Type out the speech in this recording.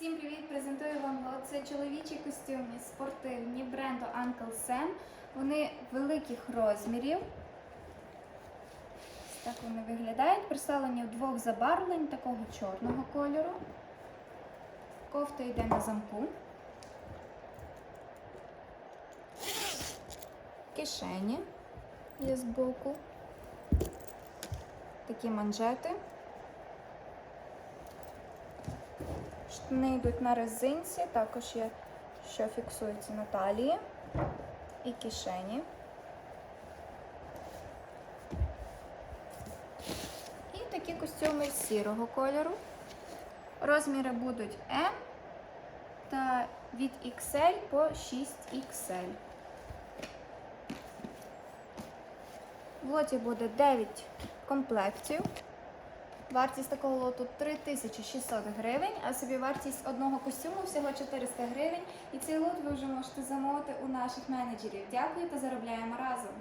Всім привіт! Презентую вам. Це чоловічі костюми спортивні бренду Uncle Sam. Вони великих розмірів. Ось Так вони виглядають. Представлені у двох забарвлень такого чорного кольору. Кофта йде на замку. Кишені є збоку. Такі манжети. Штани йдуть на резинці, також є, що фіксується на талії і кишені. І такі костюми сірого кольору. Розміри будуть М та від XL по 6XL. В лоті буде 9 комплектів. Вартість такого лоту 3600 гривень, а собі вартість одного костюму всього 400 гривень. І цей лот ви вже можете замовити у наших менеджерів. Дякую та заробляємо разом!